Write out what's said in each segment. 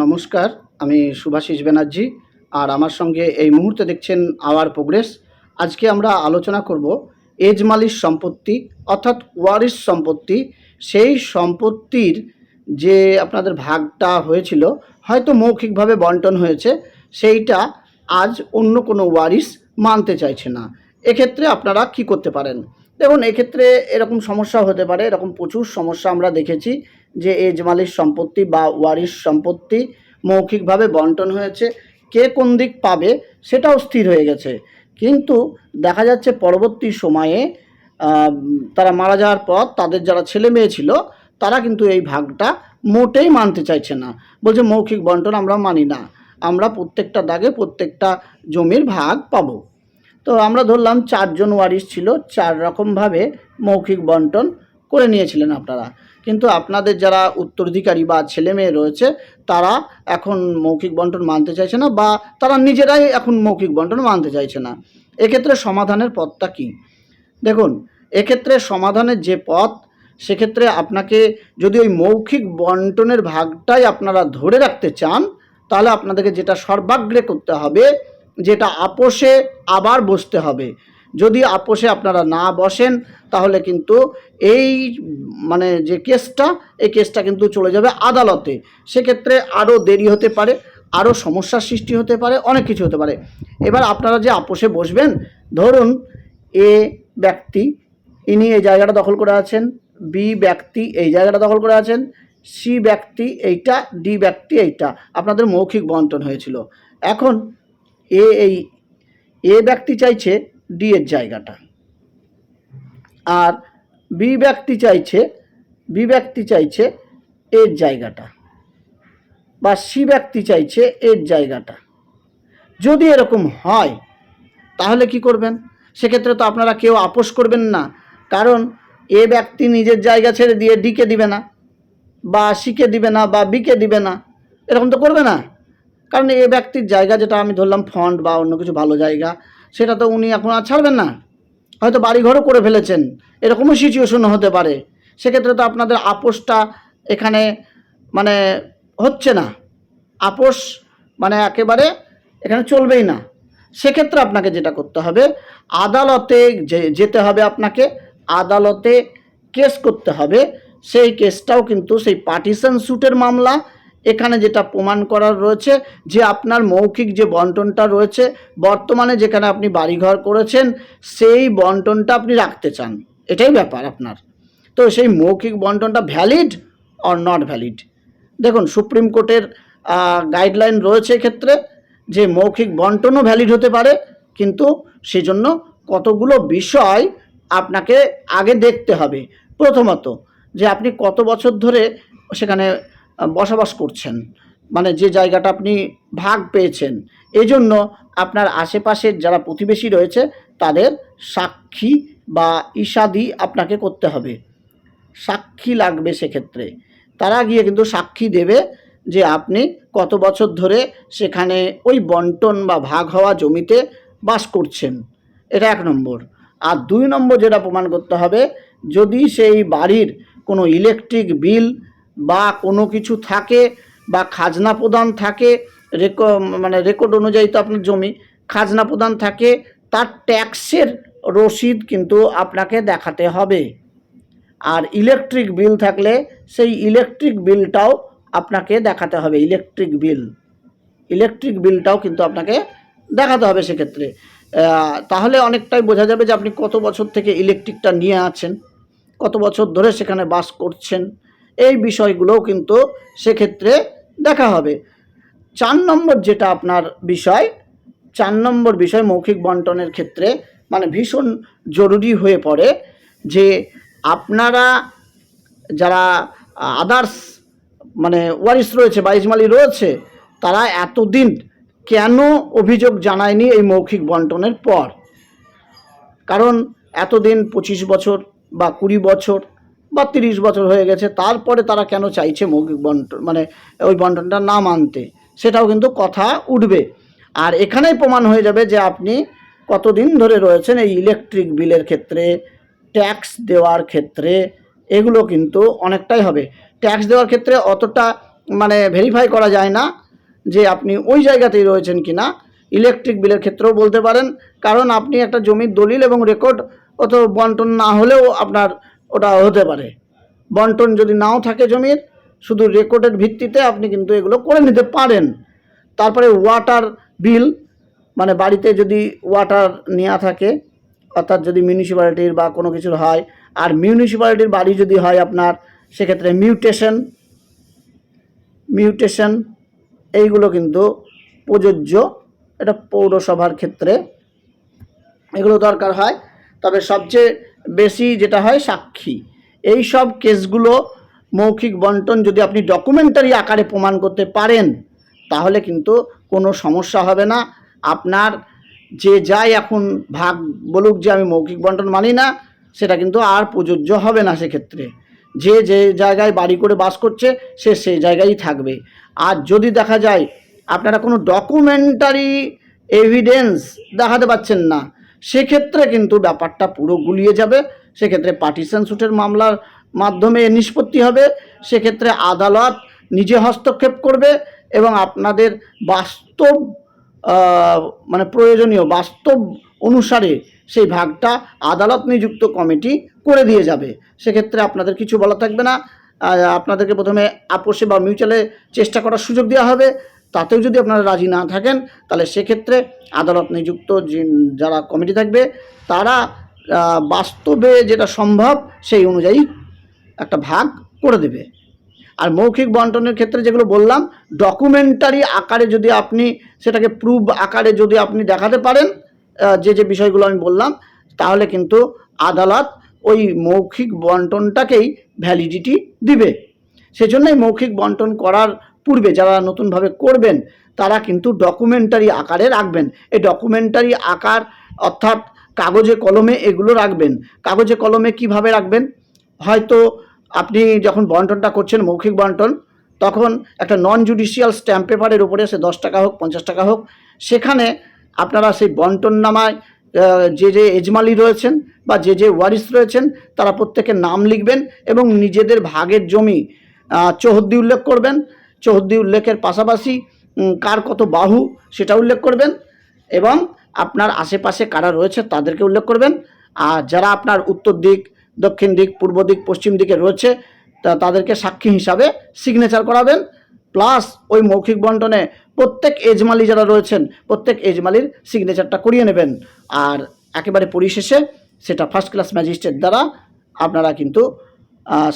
নমস্কার, আমি সুভাষিস ব্যানার্জি আর আমার সঙ্গে এই মুহূর্তে দেখছেন আওয়ার প্রোগ্রেস। আজকে আমরা আলোচনা করব এজমালির সম্পত্তি অর্থাৎ ওয়ারিস সম্পত্তি। সেই সম্পত্তির যে আপনাদের ভাগটা হয়েছিল, হয়তো মৌখিকভাবে বন্টন হয়েছে, সেইটা আজ অন্য কোনো ওয়ারিস মানতে চাইছে না। এক্ষেত্রে আপনারা কি করতে পারেন? দেখুন, এক্ষেত্রে এরকম সমস্যা হতে পারে, এরকম প্রচুর সমস্যা আমরা দেখেছি যে এজমালির সম্পত্তি বা ওয়ারিশ সম্পত্তি মৌখিকভাবে বন্টন হয়েছে, কে কোন দিক পাবে সেটাও স্থির হয়ে গেছে। কিন্তু দেখা যাচ্ছে পরবর্তী সময়ে তারা মারা যাওয়ার পর তাদের যারা ছেলে মেয়ে ছিল, তারা কিন্তু এই ভাগটা মোটেই মানতে চাইছে না। বলছে, মৌখিক বন্টন আমরা মানি না। আমরা প্রত্যেকটা দাগে প্রত্যেকটা জমির ভাগ পাবো। তো আমরা ধরলাম চারজন ওয়ারিশ ছিল, চার রকমভাবে মৌখিক বন্টন করে নিয়েছিলেন আপনারা। কিন্তু আপনাদের যারা উত্তরাধিকারী বা ছেলে মেয়ে রয়েছে, তারা এখন মৌখিক বন্টন মানতে চাইছে না বা তারা নিজেরাই এখন মৌখিক বন্টন মানতে চাইছে না। এক্ষেত্রে সমাধানের পথটা কী? দেখুন, এক্ষেত্রে সমাধানের যে পথ, সেক্ষেত্রে আপনাকে যদি ওই মৌখিক বন্টনের ভাগটাই আপনারা ধরে রাখতে চান, তাহলে আপনাদেরকে যেটা সর্বাগ্রে করতে হবে যেটা আপোষে আবার বসতে হবে। যদি আপোষে আপনারা না বসেন, তাহলে কিন্তু এই মানে যে কেসটা, এই কেসটা কিন্তু চলে যাবে আদালতে। সেক্ষেত্রে আরও দেরি হতে পারে, আরও সমস্যার সৃষ্টি হতে পারে, অনেক কিছু হতে পারে। এবার আপনারা যে আপোষে বসবেন, ধরুন এ ব্যক্তি, ইনি এই জায়গাটা দখল করে আছেন, বি ব্যক্তি এই জায়গাটা দখল করে আছেন, সি ব্যক্তি এইটা, ডি ব্যক্তি এইটা। আপনাদের মৌখিক বন্টন হয়েছিল। এখন এ এই, এ ব্যক্তি চাইছে ডি এর জায়গাটা। আর বি ব্যক্তি চাইছে, বি ব্যক্তি চাইছে এর জায়গাটা। বা সি ব্যক্তি চাইছে এর জায়গাটা। যদি এরকম হয়, তাহলে কি করবেন? সেক্ষেত্রে তো আপনারা কেউ আপোষ করবেন না। কারণ এ ব্যক্তি নিজের জায়গা ছেড়ে দিয়ে ডিকে দিবে না, বা সিকে দিবে না, বা বিকে দিবে না, এরকম তো করবে না। কারণ এ ব্যক্তির জায়গা যেটা আমি ধরলাম ফন্ড বা অন্য কিছু ভালো জায়গা, সেটা তো উনি এখন আর ছাড়বেন না। হয়তো বাড়িঘরও করে ফেলেছেন, এরকমও সিচুয়েশন হতে পারে। সেক্ষেত্রে তো আপনাদের আপোষটা এখানে মানে হচ্ছে না। আপোষ মানে একেবারে এখানে চলবেই না। সেক্ষেত্রে আপনাকে যেটা করতে হবে, আদালতে যেতে হবে আপনাকে, আদালতে কেস করতে হবে। সেই কেসটাও কিন্তু সেই পার্টিশন স্যুটের মামলা এখানে যেটা প্রমাণ করার রয়েছে, যে আপনার মৌখিক যে বন্টনটা রয়েছে, বর্তমানে যেখানে আপনি বাড়িঘর করেছেন, সেই বন্টনটা আপনি রাখতে চান। এটাই ব্যাপার আপনার। তো সেই মৌখিক বন্টনটা ভ্যালিড অর নট ভ্যালিড দেখুন, সুপ্রিম কোর্টের গাইডলাইন রয়েছে এক্ষেত্রে, যে মৌখিক বন্টনও ভ্যালিড হতে পারে, কিন্তু সেজন্য কতগুলো বিষয় আপনাকে আগে দেখতে হবে। প্রথমত, যে আপনি কত বছর ধরে সেখানে বসবাস করছেন। মানে যে জায়গাটা আপনি ভাগ পেয়েছেন। এজন্য আপনার আশেপাশের যারা প্রতিবেশী রয়েছে, তাদের সাক্ষী বা ইসাদি আপনাকে করতে হবে। সাক্ষী লাগবে সেক্ষেত্রে। তারা গিয়ে কিন্তু সাক্ষী দেবে যে আপনি কত বছর ধরে সেখানে ওই বন্টন বা ভাগ হওয়া জমিতে বাস করছেন। এটা এক নম্বর। আর দুই নম্বর যেটা প্রমাণ করতে হবে, যদি সেই বাড়ির কোনো ইলেকট্রিক বিল বা কোনো কিছু থাকে বা খাজনা প্রদান থাকে রেকো মানে রেকর্ড অনুযায়ী তো আপনার জমি, খাজনা প্রদান থাকে, তার ট্যাক্সের রসিদ কিন্তু আপনাকে দেখাতে হবে। আর ইলেকট্রিক বিল থাকলে সেই ইলেকট্রিক বিলটাও আপনাকে দেখাতে হবে ইলেকট্রিক বিল ইলেকট্রিক বিলটাও কিন্তু আপনাকে দেখাতে হবে সেক্ষেত্রে। তাহলে অনেকটাই বোঝা যাবে যে আপনি কত বছর থেকে ইলেকট্রিকটা নিয়ে আছেন, কত বছর ধরে সেখানে বাস করছেন। এই বিষয়গুলোও কিন্তু সেক্ষেত্রে দেখা হবে। চার নম্বর যেটা আপনার বিষয়, চার নম্বর বিষয় মৌখিক বন্টনের ক্ষেত্রে মানে ভীষণ জরুরি হয়ে পড়ে যে আপনারা যারা আদার্স মানে ওয়ারিস রয়েছে বা ইজমালি রয়েছে, তারা এতদিন কেন অভিযোগ জানায়নি এই মৌখিক বন্টনের পর? কারণ এতদিন পঁচিশ বছর বা কুড়ি বছর বা তিরিশ বছর হয়ে গেছে, তারপরে তারা কেন চাইছে মৌখিক বন্টন মানে ওই বন্টনটা না মানতে সেটাও কিন্তু কথা উঠবে। আর এখানেই প্রমাণ হয়ে যাবে যে আপনি কতদিন ধরে রয়েছেন এই ইলেকট্রিক বিলের ক্ষেত্রে, ট্যাক্স দেওয়ার ক্ষেত্রে, এগুলো কিন্তু অনেকটাই হবে। ট্যাক্স দেওয়ার ক্ষেত্রে অতটা মানে ভেরিফাই করা যায় না যে আপনি ওই জায়গাতেই রয়েছেন কি না ইলেকট্রিক বিলের ক্ষেত্রেও বলতে পারেন, কারণ আপনি একটা জমির দলিল এবং রেকর্ড অত বন্টন না হলেও আপনার ওটা হতে পারে। বন্টন যদি নাও থাকে জমির, শুধু রেকর্ডের ভিত্তিতে আপনি কিন্তু এগুলো করে নিতে পারেন। তারপরে ওয়াটার বিল মানে বাড়িতে যদি ওয়াটার নেওয়া থাকে, অর্থাৎ যদি মিউনিসিপ্যালিটির বা কোনো কিছুর হয়, আর মিউনিসিপ্যালিটির বাড়ি যদি হয় আপনার, সেক্ষেত্রে মিউটেশন মিউটেশন এইগুলো কিন্তু প্রযোজ্য। এটা পৌরসভার ক্ষেত্রে এগুলো দরকার হয়। তবে সবচেয়ে বেশি যেটা হয় সাক্ষী। এই সব কেসগুলো মৌখিক বন্টন যদি আপনি ডকুমেন্টারি আকারে প্রমাণ করতে পারেন, তাহলে কিন্তু কোনো সমস্যা হবে না। আপনার যে যাই এখন ভাগ বলুক যে আমি মৌখিক বন্টন মানি না, সেটা কিন্তু আর প্রযোজ্য হবে না সেক্ষেত্রে। যে যে জায়গায় বাড়ি করে বাস করছে, সে সেই জায়গায় থাকবে। আর যদি দেখা যায় আপনারা কোনো ডকুমেন্টারি এভিডেন্স দেখাতে পাচ্ছেন না সেক্ষেত্রে কিন্তু ব্যাপারটা পুরো গুলিয়ে যাবে। সেক্ষেত্রে পার্টিশন সুটের মামলার মাধ্যমে নিষ্পত্তি হবে। সেক্ষেত্রে আদালত নিজে হস্তক্ষেপ করবে এবং আপনাদের বাস্তব মানে প্রয়োজনীয় বাস্তব অনুসারে সেই ভাগটা আদালত নিযুক্ত কমিটি করে দিয়ে যাবে। সেক্ষেত্রে আপনাদের কিছু বলা থাকবে না। আপনাদেরকে প্রথমে আপোষে বা মিউচুয়ালে চেষ্টা করার সুযোগ দেওয়া হবে। তাতেও যদি আপনারা রাজি না থাকেন, তাহলে সেক্ষেত্রে আদালত নিযুক্ত যারা কমিটি থাকবে, তারা বাস্তবে যেটা সম্ভব সেই অনুযায়ী একটা ভাগ করে দেবে। আর মৌখিক বন্টনের ক্ষেত্রে যেগুলো বললাম ডকুমেন্টারি আকারে যদি আপনি সেটাকে প্রুফ আকারে যদি আপনি দেখাতে পারেন যে যে বিষয়গুলো আমি বললাম, তাহলে কিন্তু আদালত ওই মৌখিক বন্টনটাকেই ভ্যালিডিটি দিবে। সেজন্যই মৌখিক বন্টন করার পূর্বে যারা নতুনভাবে করবেন, তারা কিন্তু ডকুমেন্টারি আকারে রাখবেন। এই ডকুমেন্টারি আকার অর্থাৎ কাগজে কলমে এগুলো রাখবেন। কাগজে কলমে কীভাবে রাখবেন? হয়তো আপনি যখন বন্টনটা করছেন, মৌখিক বন্টন, তখন একটা নন জুডিশিয়াল স্ট্যাম্প পেপারের উপরে সে দশ টাকা হোক, পঞ্চাশ টাকা হোক, সেখানে আপনারা সেই বন্টন নামায় যে যে এজমালি রয়েছেন বা যে যে ওয়ারিস রয়েছেন, তারা প্রত্যেকের নাম লিখবেন এবং নিজেদের ভাগের জমি চৌহদ্দি উল্লেখ করবেন। চৌহদ্দি উল্লেখের পাশাপাশি কার কত বাহু সেটা উল্লেখ করবেন এবং আপনার আশেপাশে কারা রয়েছে তাদেরকে উল্লেখ করবেন। আর যারা আপনার উত্তর দিক, দক্ষিণ দিক, পূর্ব দিক, পশ্চিম দিকে রয়েছে, তা তাদেরকে সাক্ষী হিসাবে সিগনেচার করাবেন। প্লাস ওই মৌখিক বন্টনে প্রত্যেক এজমালি যারা রয়েছেন, প্রত্যেক এজমালির সিগনেচারটা করিয়ে নেবেন। আর একেবারে পরিশেষে সেটা ফার্স্ট ক্লাস ম্যাজিস্ট্রেট দ্বারা আপনারা কিন্তু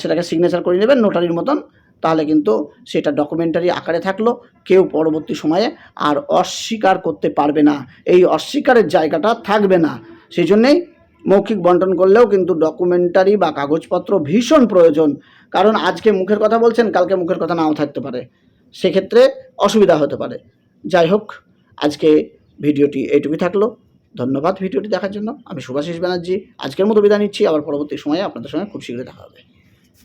সেটাকে সিগনেচার করিয়ে নেবেন নোটারির মতন। তাহলে কিন্তু সেটা ডকুমেন্টারি আকারে থাকল, কেউ পরবর্তী সময়ে আর অস্বীকার করতে পারবে না। এই অস্বীকারের জায়গাটা থাকবে না। সেই জন্যেই মৌখিক বন্টন করলেও কিন্তু ডকুমেন্টারি বা কাগজপত্র ভীষণ প্রয়োজন। কারণ আজকে মুখের কথা বলছেন, কালকে মুখের কথা নাও থাকতে পারে। সেক্ষেত্রে অসুবিধা হতে পারে। যাই হোক, আজকে ভিডিওটি এইটুকুই থাকল। ধন্যবাদ ভিডিওটি দেখার জন্য। আমি সুভাষিস ব্যানার্জি, আজকের মতো বিদায় নিচ্ছি। আবার পরবর্তী সময়ে আপনাদের সঙ্গে খুব শীঘ্রই দেখা হবে।